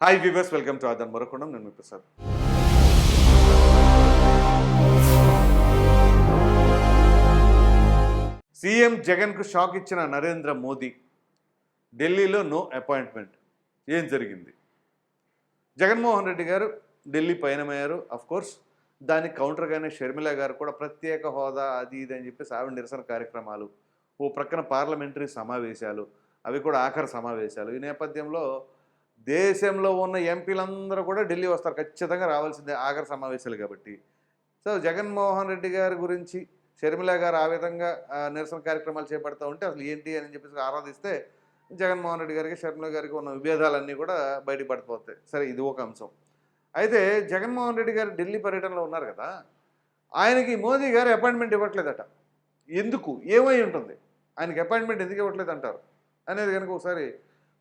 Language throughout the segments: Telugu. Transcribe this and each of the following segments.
హాయ్ వ్యూవర్స్ వెల్కమ్ టు ఆదన్ మరొకొండం నేను మీ ప్రసాద్ సీఎం జగన్కు షాక్ ఇచ్చిన నరేంద్ర మోదీ ఢిల్లీలో నో అపాయింట్మెంట్ ఏం జరిగింది జగన్మోహన్ రెడ్డి గారు ఢిల్లీ పయనమయ్యారు అఫ్ కోర్స్ దానికి కౌంటర్గానే షర్మిల గారు కూడా ప్రత్యేక హోదా అది ఇది అని చెప్పేసి ఆవిడ నిరసన కార్యక్రమాలు ఓ ప్రక్కన పార్లమెంటరీ సమావేశాలు అవి కూడా ఆఖరి సమావేశాలు ఈ నేపథ్యంలో దేశంలో ఉన్న ఎంపీలందరూ కూడా ఢిల్లీ వస్తారు. ఖచ్చితంగా రావాల్సిందే ఆఖరి సమావేశాలు కాబట్టి. సో జగన్మోహన్ రెడ్డి గారి గురించి షర్మిల గారు ఆ విధంగా నిరసన కార్యక్రమాలు చేపడతా ఉంటే అసలు ఏంటి అని చెప్పేసి ఆరాధిస్తే జగన్మోహన్ రెడ్డి గారికి షర్మిల గారికి ఉన్న విభేదాలన్నీ కూడా బయటపడిపోతాయి. సరే ఇది ఒక అంశం. అయితే జగన్మోహన్ రెడ్డి గారు ఢిల్లీ పర్యటనలో ఉన్నారు కదా ఆయనకి మోదీ గారు అపాయింట్మెంట్ ఇవ్వట్లేదట. ఎందుకు? ఏమై ఉంటుంది? ఆయనకి అపాయింట్మెంట్ ఎందుకు ఇవ్వట్లేదు అంటారు అనేది కనుక ఒకసారి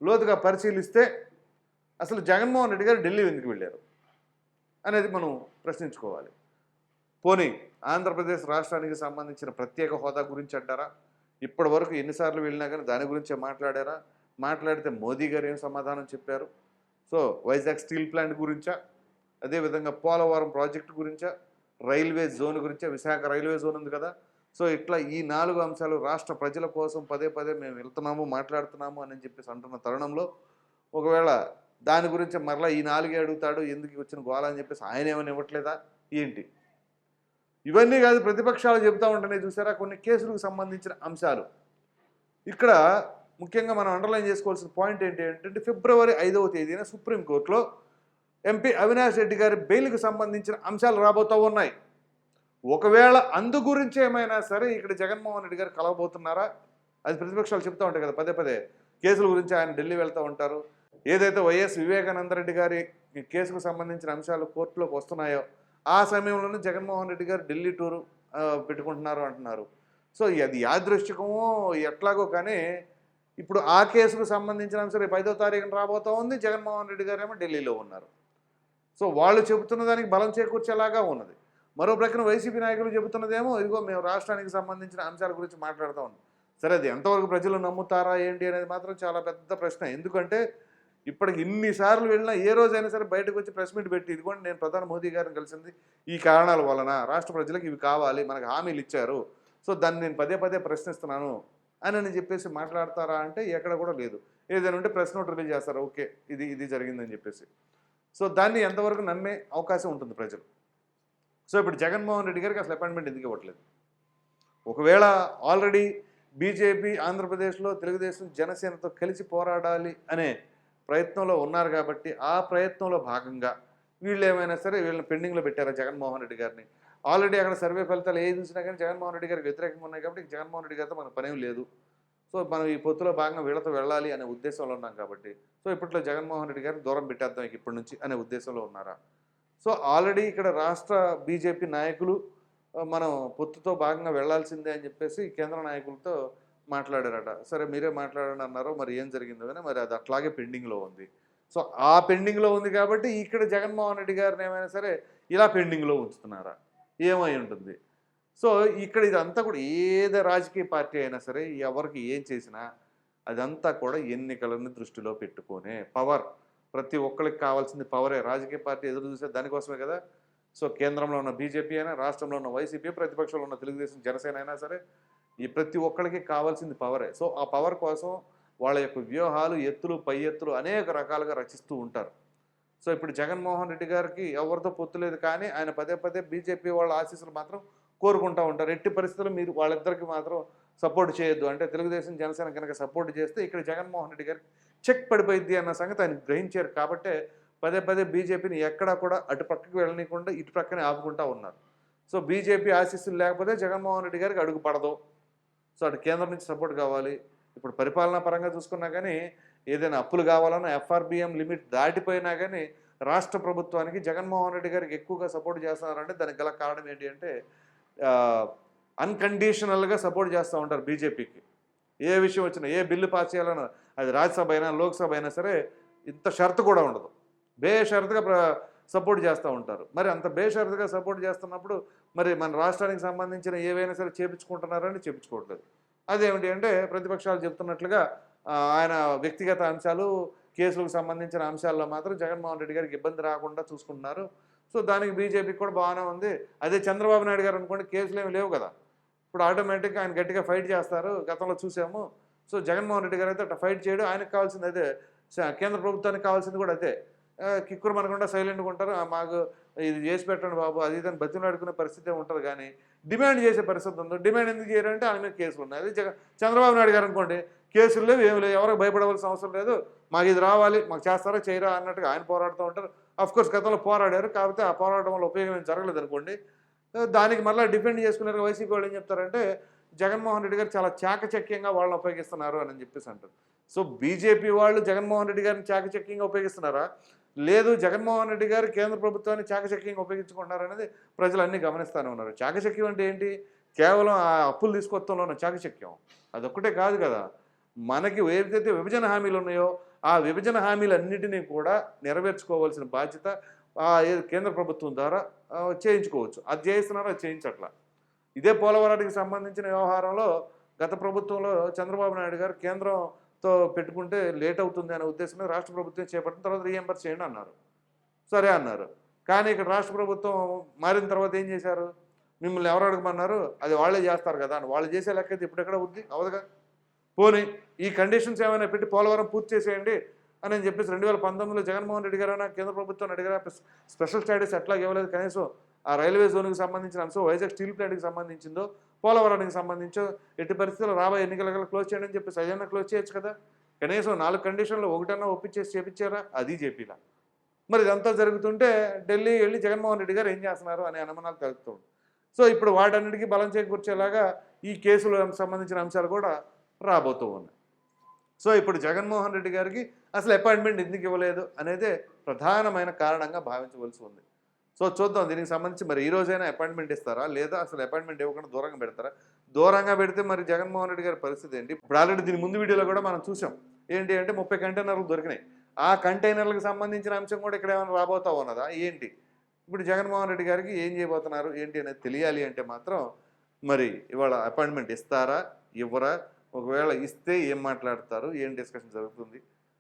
లోతుగా పరిశీలిస్తే అసలు జగన్మోహన్ రెడ్డి గారు ఢిల్లీ ఎందుకు వెళ్ళారు అనేది మనం ప్రశ్నించుకోవాలి. పోనీ ఆంధ్రప్రదేశ్ రాష్ట్రానికి సంబంధించిన ప్రత్యేక హోదా గురించి అంటారా? ఇప్పటి వరకు ఎన్నిసార్లు వెళ్ళినా కానీ దాని గురించే మాట్లాడారా? మాట్లాడితే మోదీ గారు ఏం సమాధానం చెప్పారు? సో వైజాగ్ స్టీల్ ప్లాంట్ గురించా? అదేవిధంగా పోలవరం ప్రాజెక్టు గురించా? రైల్వే జోన్ గురించా? విశాఖ రైల్వే జోన్ ఉంది కదా? సో ఇట్లా ఈ నాలుగు అంశాలు రాష్ట్ర ప్రజల కోసం పదే పదే మేము వెళ్తున్నాము మాట్లాడుతున్నాము అని చెప్పేసి అంటున్న తరుణంలో ఒకవేళ దాని గురించి మరలా ఈ నాలుగే అడుగుతాడు ఎందుకు వచ్చిన గోళ అని చెప్పేసి ఆయన ఏమైనా ఇవ్వట్లేదా? ఏంటి? ఇవన్నీ కాదు ప్రతిపక్షాలు చెబుతూ ఉంటేనే చూసారా? కొన్ని కేసులకు సంబంధించిన అంశాలు. ఇక్కడ ముఖ్యంగా మనం అండర్లైన్ చేసుకోవాల్సిన పాయింట్ ఏంటి ఏంటంటే ఫిబ్రవరి ఐదవ తేదీన సుప్రీంకోర్టులో ఎంపీ అవినాష్ రెడ్డి గారి బెయిల్కి సంబంధించిన అంశాలు రాబోతూ ఉన్నాయి. ఒకవేళ అందు గురించి ఏమైనా సరే ఇక్కడ జగన్మోహన్ రెడ్డి గారు కలవబోతున్నారా? అది ప్రతిపక్షాలు చెప్తూ ఉంటాయి కదా పదే పదే. కేసుల గురించి ఆయన ఢిల్లీ వెళ్తూ ఉంటారు. ఏదైతే వైఎస్ వివేకానంద రెడ్డి గారి కేసుకు సంబంధించిన అంశాలు కోర్టులోకి వస్తున్నాయో ఆ సమయంలోనే జగన్మోహన్ రెడ్డి గారు ఢిల్లీ టూరు పెట్టుకుంటున్నారు అంటున్నారు. సో అది యాదృష్టికమో ఎట్లాగో కానీ ఇప్పుడు ఆ కేసుకు సంబంధించిన అంశం రేపు ఐదో తారీఖున రాబోతా ఉంది. జగన్మోహన్ రెడ్డి గారు ఏమో ఢిల్లీలో ఉన్నారు. సో వాళ్ళు చెబుతున్న దానికి బలం చేకూర్చేలాగా ఉన్నది. మరో ప్రక్కన వైసీపీ నాయకులు చెబుతున్నదేమో ఇదిగో మేము రాష్ట్రానికి సంబంధించిన అంశాల గురించి మాట్లాడుతూ ఉన్నాం. సరే అది ఎంతవరకు ప్రజలు నమ్ముతారా ఏంటి అనేది మాత్రం చాలా పెద్ద ప్రశ్న. ఎందుకంటే ఇప్పటికి ఇన్నిసార్లు వెళ్ళినా ఏ రోజైనా సరే బయటకు వచ్చి ప్రెస్ మీట్ పెట్టి ఇదిగోండి నేను ప్రధాని మోదీ గారిని కలిసింది ఈ కారణాల వలన రాష్ట్ర ప్రజలకు ఇవి కావాలి మనకు హామీలు ఇచ్చారు. సో దాన్ని నేను పదే పదే ప్రశ్నిస్తున్నాను అని అని చెప్పేసి మాట్లాడతారా అంటే ఎక్కడ కూడా లేదు. ఏదైనా ఉంటే ప్రెస్ నోట్ రిలీజ్ చేస్తారు? ఓకే ఇది ఇది జరిగిందని చెప్పేసి. సో దాన్ని ఎంతవరకు నమ్మే అవకాశం ఉంటుంది ప్రజలు? సో ఇప్పుడు జగన్మోహన్ రెడ్డి గారికి అసలు అపాయింట్మెంట్ ఎందుకు ఇవ్వట్లేదు? ఒకవేళ ఆల్రెడీ బీజేపీ ఆంధ్రప్రదేశ్లో తెలుగుదేశం జనసేనతో కలిసి పోరాడాలి అనే ప్రయత్నంలో ఉన్నారు కాబట్టి ఆ ప్రయత్నంలో భాగంగా వీళ్ళు ఏమైనా సరే వీళ్ళని పెండింగ్లో పెట్టారా జగన్మోహన్ రెడ్డి గారిని? ఆల్రెడీ అక్కడ సర్వే ఫలితాలు ఏది చూసినా కానీ జగన్మోహన్ రెడ్డి గారికి వ్యతిరేకంగా ఉన్నాయి కాబట్టి జగన్మోహన్ రెడ్డి గారితో మనకు పనేం లేదు. సో మనం ఈ పొత్తులో భాగంగా వీళ్ళతో వెళ్ళాలి అనే ఉద్దేశంలో ఉన్నాం కాబట్టి. సో ఇప్పట్లో జగన్మోహన్ రెడ్డి గారిని దూరం పెట్టేద్దాం ఇప్పటి నుంచి అనే ఉద్దేశంలో ఉన్నారా? సో ఆల్రెడీ ఇక్కడ రాష్ట్ర బీజేపీ నాయకులు మనం పొత్తుతో భాగంగా వెళ్ళాల్సిందే అని చెప్పేసి కేంద్ర నాయకులతో మాట్లాడారట. సరే మీరే మాట్లాడండి అన్నారు మరి ఏం జరిగిందో కానీ మరి అది అట్లాగే పెండింగ్లో ఉంది. సో ఆ పెండింగ్లో ఉంది కాబట్టి ఇక్కడ జగన్మోహన్ రెడ్డి గారిని ఏమైనా సరే ఇలా పెండింగ్లో ఉంచుతున్నారా? ఏమై ఉంటుంది? సో ఇక్కడ ఇదంతా కూడా ఏదో రాజకీయ పార్టీ అయినా సరే ఎవరికి ఏం చేసినా అదంతా కూడా ఎన్నికలను దృష్టిలో పెట్టుకొనే పవర్. ప్రతి ఒక్కరికి కావాల్సింది పవరే. రాజకీయ పార్టీ ఎదురు చూసే దానికోసమే కదా. సో కేంద్రంలో ఉన్న బీజేపీ అయినా రాష్ట్రంలో ఉన్న వైసీపీ ప్రతిపక్షంలో ఉన్న తెలుగుదేశం జనసేన అయినా సరే ఈ ప్రతి ఒక్కరికి కావాల్సింది పవరే. సో ఆ పవర్ కోసం వాళ్ళ యొక్క వ్యూహాలు ఎత్తులు పై ఎత్తులు అనేక రకాలుగా రచిస్తూ ఉంటారు. సో ఇప్పుడు జగన్మోహన్ రెడ్డి గారికి ఎవరితో పొత్తులేదు కానీ ఆయన పదే పదే బీజేపీ వాళ్ళ ఆశీస్సులు మాత్రం కోరుకుంటూ ఉంటారు. ఎట్టి పరిస్థితుల్లో మీరు వాళ్ళిద్దరికి మాత్రం సపోర్ట్ చేయొద్దు. అంటే తెలుగుదేశం జనసేన కనుక సపోర్ట్ చేస్తే ఇక్కడ జగన్మోహన్ రెడ్డి గారికి చెక్ పడిపోయింది అన్న సంగతి ఆయన గ్రహించారు. కాబట్టే పదే పదే బీజేపీని ఎక్కడా కూడా అటు పక్కకి వెళ్ళనీయకుండా ఇటు పక్కనే ఆపుకుంటా ఉన్నారు. సో బీజేపీ ఆశీస్సులు లేకపోతే జగన్మోహన్ రెడ్డి గారికి అడుగు పడదు. సో అటు కేంద్రం నుంచి సపోర్ట్ కావాలి. ఇప్పుడు పరిపాలనా పరంగా చూసుకున్నా కానీ ఏదైనా అప్పులు కావాలన్నా ఎఫ్ఆర్బిఎం లిమిట్ దాటిపోయినా కానీ రాష్ట్ర ప్రభుత్వానికి జగన్మోహన్ రెడ్డి గారికి ఎక్కువగా సపోర్ట్ చేస్తున్నారంటే దానికి గల కారణం ఏంటి అంటే అన్కండిషనల్గా సపోర్ట్ చేస్తూ ఉంటారు బీజేపీకి. ఏ విషయం వచ్చినా ఏ బిల్లు పాస్ చేయాలన్నా అది రాజ్యసభ అయినా లోక్సభ అయినా సరే ఇంత షరతు కూడా ఉండదు. బేషరతుగా షరతుగా సపోర్ట్ చేస్తూ ఉంటారు. మరి అంత బేషరతుగా సపోర్ట్ చేస్తున్నప్పుడు మరి మన రాష్ట్రానికి సంబంధించిన ఏవైనా సరే చేపించుకుంటున్నారని చేపించుకోవట్లేదు. అదేమిటి అంటే ప్రతిపక్షాలు చెప్తున్నట్లుగా ఆయన వ్యక్తిగత అంశాలు కేసులకు సంబంధించిన అంశాల్లో మాత్రం జగన్మోహన్ రెడ్డి గారికి ఇబ్బంది రాకుండా చూసుకుంటున్నారు. సో దానికి బీజేపీకి కూడా బాగానే ఉంది. అదే చంద్రబాబు నాయుడు గారు అనుకోండి కేసులు ఏమి లేవు కదా. ఇప్పుడు ఆటోమేటిక్గా ఆయన గట్టిగా ఫైట్ చేస్తారు. గతంలో చూసాము. సో జగన్మోహన్ రెడ్డి గారు అయితే అట్లా ఫైట్ చేయడం. ఆయనకు కావాల్సింది అదే. కేంద్ర ప్రభుత్వానికి కావాల్సింది కూడా అదే. కిక్కురు మనకుండా సైలెంట్గా ఉంటారు. మాకు ఇది చేసి పెట్టండి బాబు అది ఇదని బతిమలాడుకునే పరిస్థితి ఉంటుంది కానీ డిమాండ్ చేసే పరిస్థితి ఉంది. డిమాండ్ ఎందుకు చేయాలంటే ఆయన మీద కేసులు ఉన్నాయి. అది చంద్రబాబు నాయుడు గారు అనుకోండి కేసులు లేవు ఏమి లేవు ఎవరికి భయపడవలసిన అవసరం లేదు. మాకు ఇది రావాలి మాకు చేస్తారా చేయరా అన్నట్టుగా ఆయన పోరాడుతూ ఉంటారు. అఫ్కోర్స్ గతంలో పోరాడారు కాకపోతే ఆ పోరాటం వల్ల ఉపయోగం ఏం జరగలేదు అనుకోండి. దానికి మళ్ళీ డిపెండ్ చేసుకున్నారు వైసీపీ వాళ్ళు ఏం చెప్తారంటే జగన్మోహన్ రెడ్డి గారు చాలా చాకచక్యంగా వాళ్ళని ఉపయోగిస్తున్నారు అని చెప్పేసి అంటారు. సో బీజేపీ వాళ్ళు జగన్మోహన్ రెడ్డి గారిని చాకచక్యంగా ఉపయోగిస్తున్నారా? లేదు జగన్మోహన్ రెడ్డి గారు కేంద్ర ప్రభుత్వాన్ని చాకచక్యంగా ఉపయోగించుకుంటున్నారు అనేది ప్రజలు అన్నీ గమనిస్తూనే ఉన్నారు. చాకచక్యం అంటే ఏంటి? కేవలం ఆ అప్పులు తీసుకొత్తంలో ఉన్న చాకచక్యం. అదొక్కటే కాదు కదా. మనకి ఏదైతే విభజన హామీలు ఉన్నాయో ఆ విభజన హామీలన్నిటినీ కూడా నెరవేర్చుకోవాల్సిన బాధ్యత ఆ కేంద్ర ప్రభుత్వం ద్వారా చేయించుకోవచ్చు. అది చేయిస్తున్నారో అది చేయించట్లా. ఇదే పోలవరానికి సంబంధించిన వ్యవహారంలో గత ప్రభుత్వంలో చంద్రబాబు నాయుడు గారు కేంద్రం తో పెట్టుకుంటే లేట్ అవుతుంది అనే ఉద్దేశంలో రాష్ట్ర ప్రభుత్వం చేపట్టిన తర్వాత రీఎంబర్స్ చేయండి అన్నారు. సరే అన్నారు. కానీ ఇక్కడ రాష్ట్ర ప్రభుత్వం మారిన తర్వాత ఏం చేశారు? మిమ్మల్ని ఎవరు అడగమన్నారు? అది వాళ్ళే చేస్తారు కదా అని. వాళ్ళు చేసే లెక్క అయితే ఇప్పుడు ఎక్కడ ఉంది అవదుగా పోనీ ఈ కండిషన్స్ ఏమైనా పెట్టి పోలవరం పూర్తి చేసేయండి అని చెప్పేసి రెండు వేల పంతొమ్మిదిలో జగన్మోహన్ రెడ్డి గారు కేంద్ర ప్రభుత్వం అడిగారా? స్పెషల్ స్టడీస్ ఎట్లా ఇవ్వలేదు కనీసం. ఆ రైల్వే జోన్కి సంబంధించిన అంశం వైజాగ్ స్టీల్ ప్లాంట్కి సంబంధించిందో పోలవరానికి సంబంధించో ఎట్టి పరిస్థితుల్లో రాబోయే ఎన్నికల క్లోజ్ చేయండి అని చెప్పి సజన క్లోజ్ చేయొచ్చు కదా. కనీసం నాలుగు కండిషన్లు ఒకటన్నా ఒప్పించేసి చేపించారా? అది చెప్పిలా మరి ఇదంతా జరుగుతుంటే ఢిల్లీ వెళ్ళి జగన్మోహన్ రెడ్డి గారు ఏం చేస్తున్నారు అనే అనుమానాలు కలుగుతుంది సో ఇప్పుడు వాటన్నిటికీ బలం చేకూర్చేలాగా ఈ కేసులకు సంబంధించిన అంశాలు కూడా రాబోతూ ఉన్నాయి. సో ఇప్పుడు జగన్మోహన్ రెడ్డి గారికి అసలు అపాయింట్మెంట్ ఎందుకు ఇవ్వలేదు అనేది ప్రధానమైన కారణంగా భావించవలసి ఉంది. సో చూద్దాం దీనికి సంబంధించి మరి ఈ రోజైనా అపాయింట్మెంట్ ఇస్తారా? లేదా అసలు అపాయింట్మెంట్ ఇవ్వకుండా దూరంగా పెడతారా? దూరంగా పెడితే మరి జగన్మోహన్ రెడ్డి గారి పరిస్థితి ఏంటి? ఇప్పుడు ఆల్రెడీ దీని ముందు వీడియోలో కూడా మనం చూసాం. ఏంటి అంటే ముప్పై కంటైనర్లు దొరికినాయి. ఆ కంటైనర్లకు సంబంధించిన అంశం కూడా ఇక్కడ ఏమైనా రాబోతా ఉన్నదా? ఏంటి? ఇప్పుడు జగన్మోహన్ రెడ్డి గారికి ఏం చేయబోతున్నారు? ఏంటి అనేది తెలియాలి అంటే మాత్రం మరి ఇవాళ అపాయింట్మెంట్ ఇస్తారా? ఇవ్వరా? ఒకవేళ ఇస్తే ఏం మాట్లాడతారు? ఏం డిస్కషన్ జరుగుతుంది?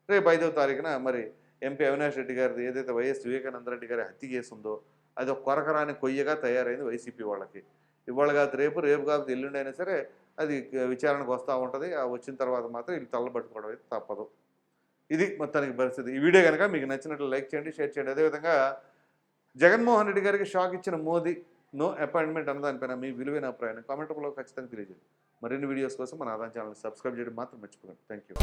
రేపు ఐదవ తారీఖున మరి ఎంపీ అవినాష్ రెడ్డి గారిది ఏదైతే వైఎస్ వివేకానంద రెడ్డి గారి హత్య చేసిందో అది ఒక కొరకరాని కొయ్యగా తయారైంది వైసీపీ వాళ్ళకి. ఇవాళ కాదు రేపు రేపు కాదు ఎల్లుండి అయినా సరే అది విచారణకు వస్తూ ఉంటుంది. వచ్చిన తర్వాత మాత్రం వీళ్ళు తల్లబట్టుకోవడం అయితే తప్పదు. ఇది మొత్తానికి పరిస్థితి. ఈ వీడియో కనుక మీకు నచ్చినట్లు లైక్ చేయండి షేర్ చేయండి. అదేవిధంగా జగన్మోహన్ రెడ్డి గారికి షాక్ ఇచ్చిన మోదీ నో అపాయింట్మెంట్ అన్న దానిపైన మీ విలువైన అభిప్రాయాన్ని కామెంట్లో ఖచ్చితంగా తెలియజేయండి. మరిన్ని వీడియోస్ కోసం మన ఆదాయం ఛానల్ సబ్స్క్రైబ్ చేయడం మాత్రం మర్చిపోకండి. Thank you